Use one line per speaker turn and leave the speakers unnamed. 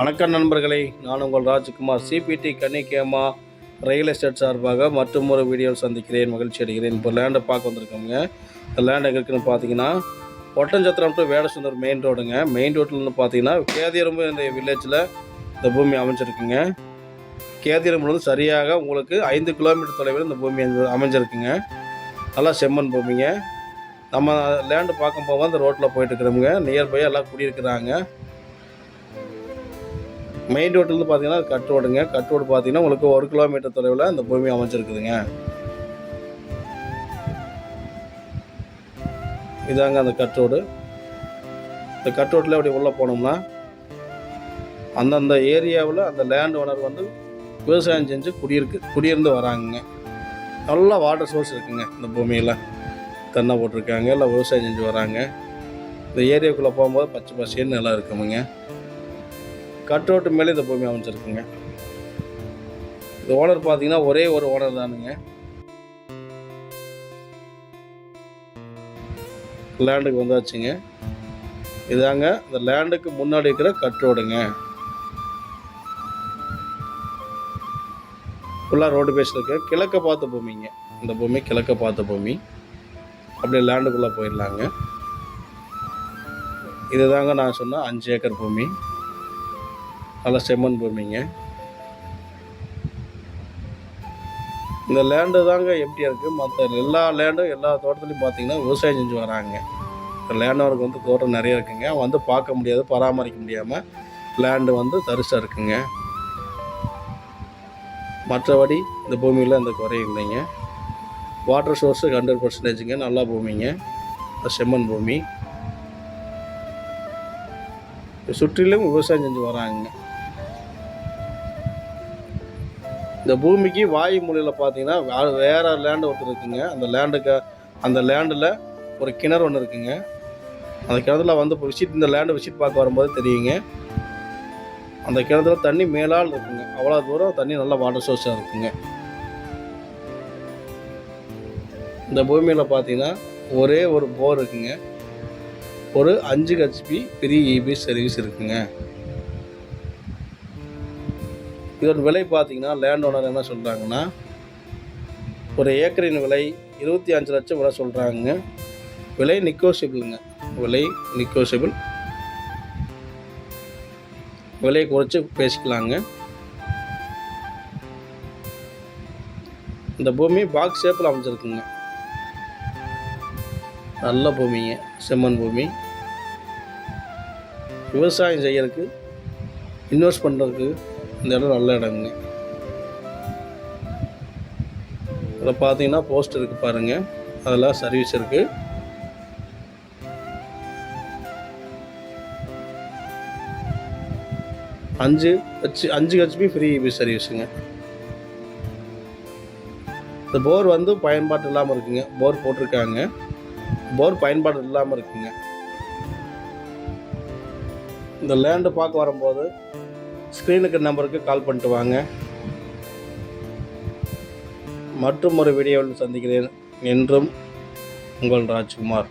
வணக்கம் நண்பர்களே நான் உங்கள் ராஜ்குமார். சிபிடி கன்னிகேமா ரியல் எஸ்டேட் சார்பாக மற்றும் ஒரு வீடியோ சந்திக்கிறேன். மகிழ்ச்சி அடைகிறேன். இப்போ லேண்டை பார்க்க வந்திருக்கோங்க இந்த லேண்ட் எங்கே இருக்குன்னு பார்த்தீங்கன்னா ஒட்டஞ்சத்திரம் டு வேடசுந்தர் மெயின் ரோடுங்க மெயின் ரோட்லன்னு பார்த்தீங்கன்னா கேதியரம்பு இந்த வில்லேஜில் இந்த பூமி அமைஞ்சிருக்குங்க. கேதியரம்புலேருந்து சரியாக உங்களுக்கு ஐந்து கிலோமீட்டர் தொலைவில் இந்த பூமி அமைஞ்சிருக்குங்க. நல்லா செம்மண் பூமிங்க. நம்ம லேண்டு பார்க்க போக அந்த ரோட்டில் போயிட்டு இருக்கிறோமுங்க. நியர்பை எல்லாம் குடியிருக்கிறாங்க. மெயின் ரோட்லேருந்து பார்த்தீங்கன்னா கட் ரோடுங்க. கட் ரோடு பார்த்தீங்கன்னா உங்களுக்கு ஒரு கிலோமீட்டர் தொலைவில் அந்த பூமி அமைஞ்சிருக்குதுங்க. இதாங்க அந்த கட் ரோடு. இந்த கட் ரோட்டில் அப்படி உள்ளே போனோம்னா அந்தந்த ஏரியாவில் அந்த லேண்ட் ஓனர் வந்து விவசாயம் செஞ்சு குடியிருக்கு குடியிருந்து வராங்கங்க. நல்லா வாட்டர் சோர்ஸ் இருக்குங்க இந்த பூமியில். தென்னை போட்டிருக்காங்க எல்லாம் விவசாயம் செஞ்சு வராங்க. இந்த ஏரியாவுக்குள்ளே போகும்போது பச்சை பசேன்னு நல்லா இருக்குமுங்க. கட்ரோட்டு மேலே இந்த பூமி அமைச்சிருக்குங்க இந்த ஓனர் பார்த்தீங்கன்னா ஒரே ஒரு ஓனர் தானுங்க. லேண்டுக்கு வந்தாச்சுங்க. இதாங்க இந்த லேண்டுக்கு முன்னாடி இருக்கிற கட் ரோடுங்க ஃபுல்லாக ரோடு பேஸ் இருக்கு கிழக்க பார்த்த பூமிங்க. இந்த பூமி கிழக்க பார்த்த பூமி. அப்படியே லேண்டுக்குள்ளே போயிடலாங்க. இதுதாங்க நான் சொன்ன அஞ்சு ஏக்கர் பூமி. நல்லா செம்மண் பூமிங்க இந்த லேண்டு தாங்க எப்படி இருக்குது மற்ற எல்லா லேண்டும் எல்லா தோட்டத்துலையும் பார்த்தீங்கன்னா விவசாயம் செஞ்சு வராங்க. இந்த லேண்டவருக்கு வந்து தோட்டம் நிறைய இருக்குங்க. வந்து பார்க்க முடியாது பராமரிக்க முடியாமல் லேண்டு வந்து தரிசாக இருக்குங்க. மற்றபடி இந்த பூமியில் இந்த குறையும் இல்லைங்க. வாட்டர் சோர்ஸு ஹண்ட்ரட் பர்சன்டேஜுங்க நல்லா பூமிங்க. செம்மண் பூமி. சுற்றிலும் விவசாயம் செஞ்சு வராங்க. இந்த பூமிக்கு வாயு மூலையில் பார்த்தீங்கன்னா வேறு வேற லேண்டு ஒருத்தர் இருக்குங்க. அந்த லேண்டுக்கு அந்த லேண்டில் ஒரு கிணறு ஒன்று இருக்குங்க. அந்த கிணத்துல வந்து இப்போ விசிட் இந்த லேண்டை விசிட் பார்க்க வரும்போது தெரியுங்க. அந்த கிணத்துல தண்ணி மேலால் இருக்குங்க. அவ்வளோ தூரம் தண்ணி நல்ல வாட்டர் சோர்ஸாக இருக்குங்க. இந்த பூமியில் பார்த்தீங்கன்னா ஒரே ஒரு போர் இருக்குங்க. ஒரு அஞ்சு ஹெச்பி பெரிய இபி சர்வீஸ் இருக்குங்க. இதோட விலை பார்த்தீங்கன்னா லேண்ட் ஓனர் என்ன சொல்கிறாங்கன்னா ஒரு ஏக்கரின் விலை இருபத்தி அஞ்சு லட்சம் விலை சொல்கிறாங்க விலை நிக்கோசிபிளுங்க விலை நிக்கோசிபிள் விலையை குறைச்சி பேசிக்கலாங்க. இந்த பூமி பாக்ஸ் ஷேப்பில் அமைஞ்சிருக்குங்க. நல்ல பூமிங்க. செம்மண் பூமி. விவசாயம் செய்யறதுக்கு இன்வெஸ்ட் பண்ணுறதுக்கு இந்த இடம் நல்ல இடங்க. இதில் பார்த்தீங்கன்னா போஸ்ட் இருக்குது பாருங்கள் அதெல்லாம் சர்வீஸ் இருக்குது அஞ்சு ஹெச் அஞ்சு ஹெச்பி ஃப்ரீ இபி சர்வீஸுங்க இந்த போர் வந்து பயன்பாட்டு இல்லாமல் இருக்குங்க. போர் போட்டிருக்காங்க. போர் பயன்பாடு இல்லாமல் இருக்குங்க. இந்த லேண்டு பார்க்க வரும்போது ஸ்க்ரீனுக்கு நம்பருக்கு கால் பண்ணிட்டு வாங்க. மற்றும் ஒரு வீடியோவில் சந்திக்கிறேன். என்றும் உங்கள் ராஜ்குமார்.